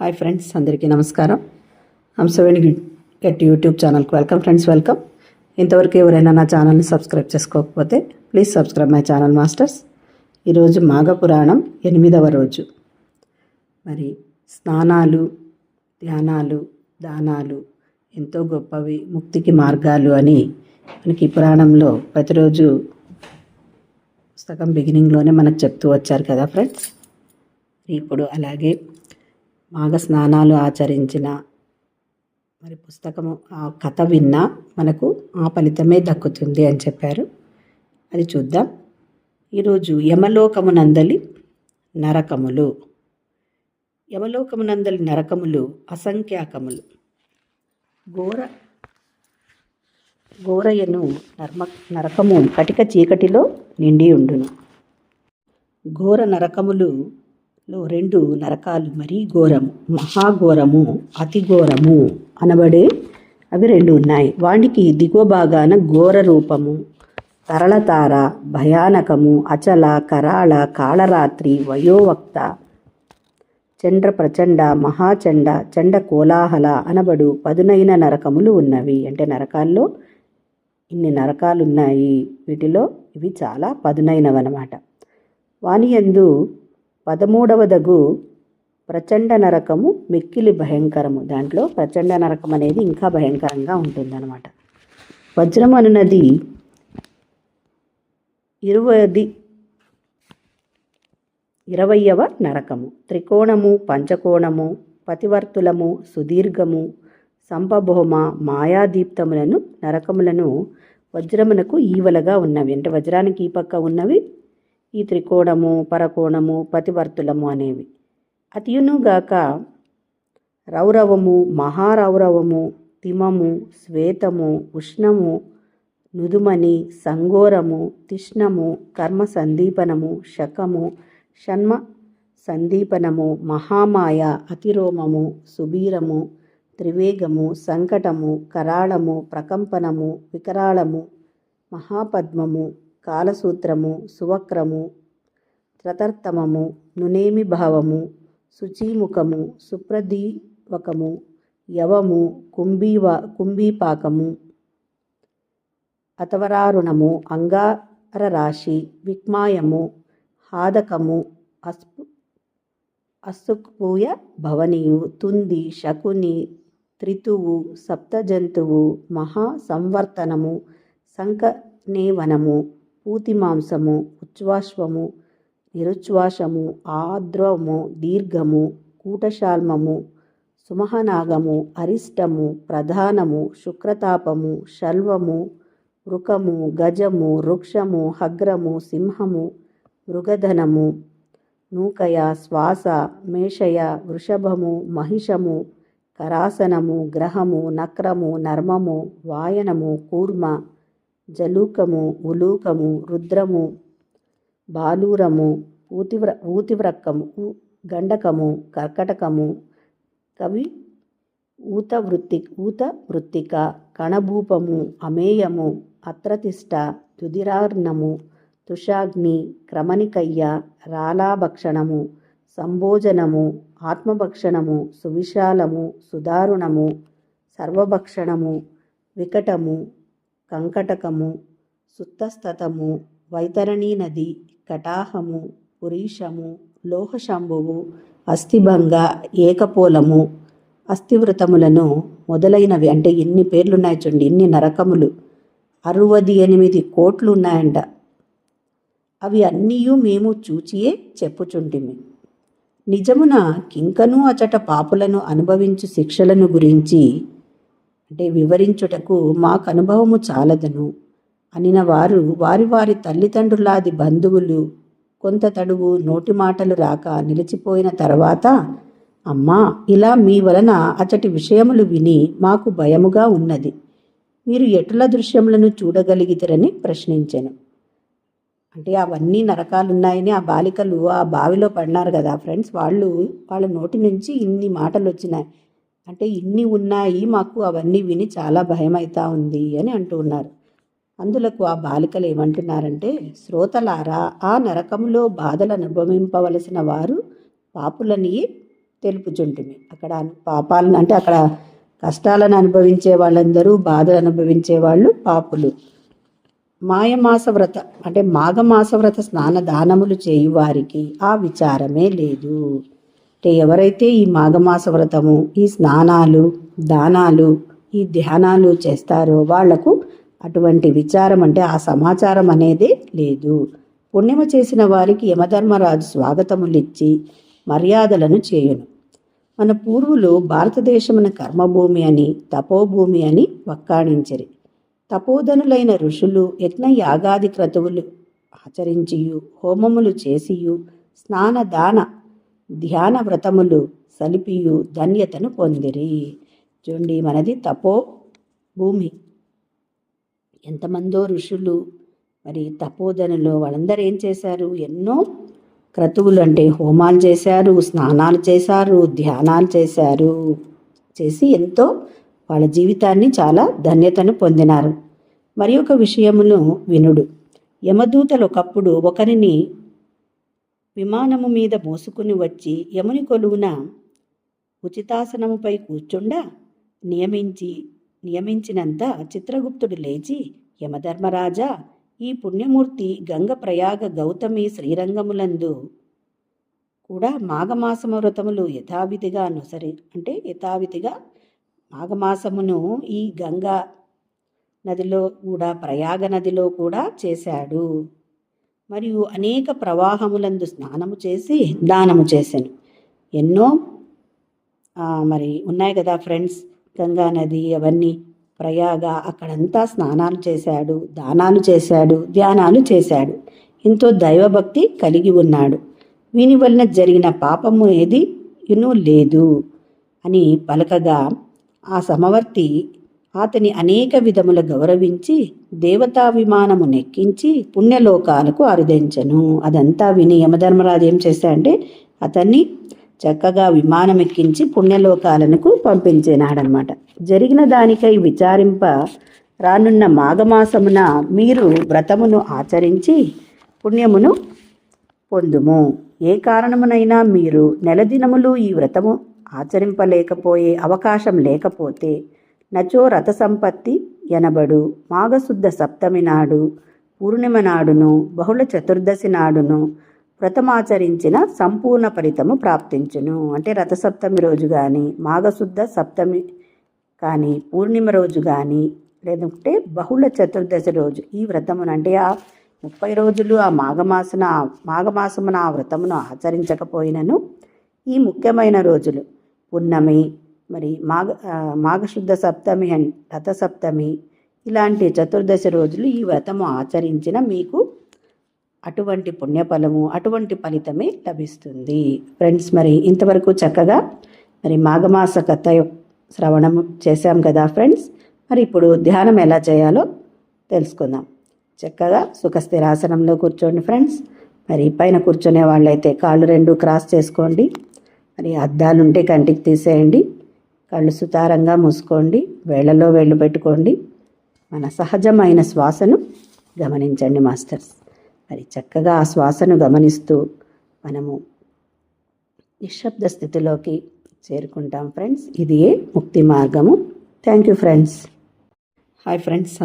Hi friends అందరికీ నమస్కారం. హంసవేణి గట్టి యూట్యూబ్ ఛానల్కి వెల్కమ్ ఫ్రెండ్స్ వెల్కమ్ ఇంతవరకు ఎవరైనా నా ఛానల్ని సబ్స్క్రైబ్ చేసుకోకపోతే please subscribe my channel masters ఈరోజు మాఘ పురాణం ఎనిమిదవ రోజు. మరి స్నానాలు ధ్యానాలు దానాలు ఎంతో గొప్పవి ముక్తికి మార్గాలు అని మనకి ఈ పురాణంలో ప్రతిరోజు పుస్తకం బిగినింగ్లోనే మనకు చెప్తూ వచ్చారు కదా ఫ్రెండ్స్. ఇప్పుడు అలాగే మాఘ స్నానాలు ఆచరించిన మరి పుస్తకము ఆ కథ విన్నా మనకు ఆ ఫలితమే దక్కుతుంది అని చెప్పారు. అది చూద్దాం. ఈరోజు యమలోకమునందలి నరకములు. యమలోకమునందలి నరకములు అసంఖ్యాకములు. ఘోర ఘోరయను నర్మ నరకము కటిక చీకటిలో నిండి ఉండును. ఘోర నరకములు లో రెండు నరకాలు మరీ ఘోరము. మహాఘోరము అతి ఘోరము అనబడే అవి రెండు ఉన్నాయి. వానికి దిగువ భాగాన ఘోర రూపము తరళతార భయానకము అచల కరాళ కాళరాత్రి వయోవక్త చండ్ర ప్రచండ మహాచండ చండ కోలాహల అనబడు పదునైన నరకములు ఉన్నవి. అంటే నరకాల్లో ఇన్ని నరకాలు ఉన్నాయి వీటిలో ఇవి చాలా పదునైనవన్నమాట. వాని యందు పదమూడవదగు ప్రచండ నరకము మిక్కిలి భయంకరము. దాంట్లో ప్రచండ నరకం అనేది ఇంకా భయంకరంగా ఉంటుందన్నమాట. వజ్రం అనున్నది ఇరవది ఇరవయవ నరకము. త్రికోణము పంచకోణము పతివర్తులము సుదీర్ఘము సంపభోమ మాయాదీప్తములను నరకములను వజ్రమునకు ఈవలగా ఉన్నవి. అంటే వజ్రానికి ఈ పక్క ఉన్నవి ఈ త్రికోణము పరకోణము పతివర్తులము అనేవి. అతియునుగాక రౌరవము మహారౌరవము తిమము శ్వేతము ఉష్ణము నుదుమని సంగోరము తిష్ణము కర్మ సందీపనము శకము షణ్మ సందీపనము మహామాయ అతిరోమము సుబీరము త్రివేగము సంకటము కరాళము ప్రకంపనము వికరాళము మహాపద్మము కాలసూత్రము సువక్రము త్రతర్తమము నునేమి భావము శుచీముఖము సుప్రదీవకము యవము కుంభీవ కుంభీపాకము అతవరారుణము అంగారరాశి విక్మాయము హాదకము అస్పు అస్సుక్పూయ భవనియు తుంది శకుని త్రితువు సప్తజంతువు మహా సంకనేవనము పూతి పూతిమాంసము ఉచ్ఛ్వాశ్వము నిరుచ్ఛ్వాసము ఆద్రము దీర్ఘము కూటశాల్మము సుమహనాగము అరిష్టము ప్రధానము శుక్రతాపము శల్వము వృకము గజము వృక్షము హగ్రము సింహము మృగధనము నూకయ శ్వాస మేషయ వృషభము మహిషము కరాసనము గ్రహము నక్రము నర్మము వాయనము కూర్మ జలూకము ఉలూకము రుద్రము బాలూరము ఊతివ్ర ఊతివ్రక్కము గండకము కర్కటకము కవి ఊత వృత్తి ఊత వృత్తిక కణభూపము అమేయము అత్రతిష్ట తుదిరార్ణము తుషాగ్ని క్రమణికయ్య రాలాభక్షణము సంభోజనము ఆత్మభక్షణము సువిశాలము సుదారుణము సర్వభక్షణము వికటము కంకటకము సుత్తస్తతము వైతరణీ నది కటాహము పురీషము లోహశంభువు అస్థిభంగ ఏకపోలము అస్థివృతములను మొదలైనవి. అంటే ఎన్ని పేర్లున్నాయి చూడండి. ఇన్ని నరకములు. అరవది ఎనిమిది కోట్లు ఉన్నాయంట అవి అన్నీ మేము చూచియే చెప్పుచుంటిమి. నిజమున కింకను అచట పాపులను అనుభవించు శిక్షలను గురించి అంటే వివరించుటకు మాకు అనుభవము చాలదను. అనిన వారు వారి వారి తల్లిదండ్రులాది బంధువులు కొంత తడువు నోటి మాటలు రాక నిలిచిపోయిన తర్వాత అమ్మా ఇలా మీ వలన అచటి విషయములు విని మాకు భయముగా ఉన్నది. మీరు ఎటుల దృశ్యములను చూడగలిగితరని ప్రశ్నించాను. అంటే అవన్నీ నరకాలున్నాయని ఆ బాలికలు ఆ బావిలో పడినారు కదా ఫ్రెండ్స్ వాళ్ళు వాళ్ళ నోటి నుంచి ఇన్ని మాటలు వచ్చినాయి అంటే ఇన్ని ఉన్నాయి మాకు అవన్నీ విని చాలా భయం అవుతా ఉంది అని అంటూ ఉన్నారు. అందులకు ఆ బాలికలు ఏమంటున్నారంటే శ్రోతలారా ఆ నరకములో బాధలు అనుభవింపవలసిన వారు పాపులని తెలుపుచుంటిమి. అక్కడ పాపాలను అంటే అక్కడ కష్టాలను అనుభవించే వాళ్ళందరూ బాధలు అనుభవించే వాళ్ళు పాపులు. మాయమాసవ్రత అంటే మాఘమాసవ్రత స్నాన దానములు చేయు వారికి ఆ విచారమే లేదు. అంటే ఎవరైతే ఈ మాఘమాస వ్రతము ఈ స్నానాలు దానాలు ఈ ధ్యానాలు చేస్తారో వాళ్ళకు అటువంటి విచారం అంటే ఆ సమాచారం అనేదే లేదు. పుణ్యమ చేసిన వారికి యమధర్మరాజు స్వాగతములిచ్చి మర్యాదలను చేయును. మన పూర్వులు భారతదేశమున కర్మభూమి అని తపోభూమి అని వక్కాణించిరి. తపోధనులైన ఋషులు యజ్ఞ యాగాది క్రతువులు ఆచరించియు హోమములు చేసియు స్నాన దాన ధ్యాన వ్రతములు సలిపియు ధన్యతను పొందిరి. చూడండి మనది తపో భూమి. ఎంతమందో ఋషులు మరి తపోధనులు వాళ్ళందరూ ఏం చేశారు? ఎన్నో క్రతువులు అంటే హోమాలు చేశారు స్నానాలు చేశారు ధ్యానాలు చేశారు. చేసి ఎంతో వాళ్ళ జీవితాన్ని చాలా ధన్యతను పొందినారు. మరి ఒక విషయమును వినుడు. యమదూతలు ఒకప్పుడు ఒకరిని విమానము మీద మోసుకుని వచ్చి యముని కొలువున ఉచితాసనముపై కూర్చుండా నియమించి నియమించినంత చిత్రగుప్తుడు లేచి యమధర్మరాజా ఈ పుణ్యమూర్తి గంగ ప్రయాగ గౌతమి శ్రీరంగములందు కూడా మాఘమాసము వ్రతములు యథావిధిగా అనుసరి అంటే యథావిధిగా మాఘమాసమును ఈ గంగా నదిలో కూడా ప్రయాగ నదిలో కూడా చేశాడు. మరియు అనేక ప్రవాహములందు స్నానము చేసి దానము చేశాను ఎన్నో మరి ఉన్నాయి కదా ఫ్రెండ్స్ గంగా నది అవన్నీ ప్రయాగ అక్కడంతా స్నానాలు చేశాడు దానాలు చేశాడు ధ్యానాలు చేశాడు. ఎంతో దైవభక్తి కలిగి ఉన్నాడు. వీని వలన జరిగిన పాపము ఏది? ఇను లేదు అని పలకగా ఆ సమవర్తి అతని అనేక విధముల గౌరవించి దేవతాభిమానము నెక్కించి పుణ్యలోకాలకు అరుదించను. అదంతా విని యమధర్మరాజు ఏం చేశాడంటే అతన్ని చక్కగా విమానం ఎక్కించి పుణ్యలోకాలకు పంపించేనాడనమాట. జరిగిన దానికై విచారింప రానున్న మాఘమాసమున మీరు వ్రతమును ఆచరించి పుణ్యమును పొందుము. ఏ కారణమునైనా మీరు నెల దినములు ఈ వ్రతము ఆచరింపలేకపోయే అవకాశం లేకపోతే నచో రథ సంపత్తి ఎనబడు. మాఘశుద్ధ సప్తమి నాడు పూర్ణిమ నాడును బహుళ చతుర్దశి నాడును వ్రతమాచరించిన సంపూర్ణ ఫలితము ప్రాప్తించును. అంటే రథసప్తమి రోజు కానీ మాఘశుద్ధ సప్తమి కానీ పూర్ణిమ రోజు కానీ లేదంటే బహుళ చతుర్దశి రోజు ఈ వ్రతమును అంటే ఆ ముప్పై రోజులు ఆ మాఘమాసన మాఘమాసమున ఆ వ్రతమును ఆచరించకపోయినను ఈ ముఖ్యమైన రోజులు పున్నమి మరి మాఘ మాఘశుద్ధ సప్తమి అండ్ రథసప్తమి ఇలాంటి చతుర్దశి రోజులు ఈ వ్రతము ఆచరించిన మీకు అటువంటి పుణ్యఫలము అటువంటి ఫలితమే లభిస్తుంది. ఫ్రెండ్స్ మరి ఇంతవరకు చక్కగా మరి మాఘమాస కథ శ్రవణం చేశాం కదా ఫ్రెండ్స్? మరి ఇప్పుడు ధ్యానం ఎలా చేయాలో తెలుసుకుందాం. చక్కగా సుఖస్థిరాసనంలో కూర్చోండి ఫ్రెండ్స్. మరి పైన కూర్చునే వాళ్ళైతే కాళ్ళు రెండు క్రాస్ చేసుకోండి. మరి అద్దాలుంటే కంటికి తీసేయండి. కళ్ళు సుతారంగా మూసుకోండి వేళ్ళలో వేళ్ళు పెట్టుకోండి. మన సహజమైన శ్వాసను గమనించండి మాస్టర్స్. మరి చక్కగా ఆ శ్వాసను గమనిస్తూ మనము నిశ్శబ్ద స్థితిలోకి చేరుకుంటాం ఫ్రెండ్స్. ఇది ముక్తి మార్గము. Thank you friends. Hi friends.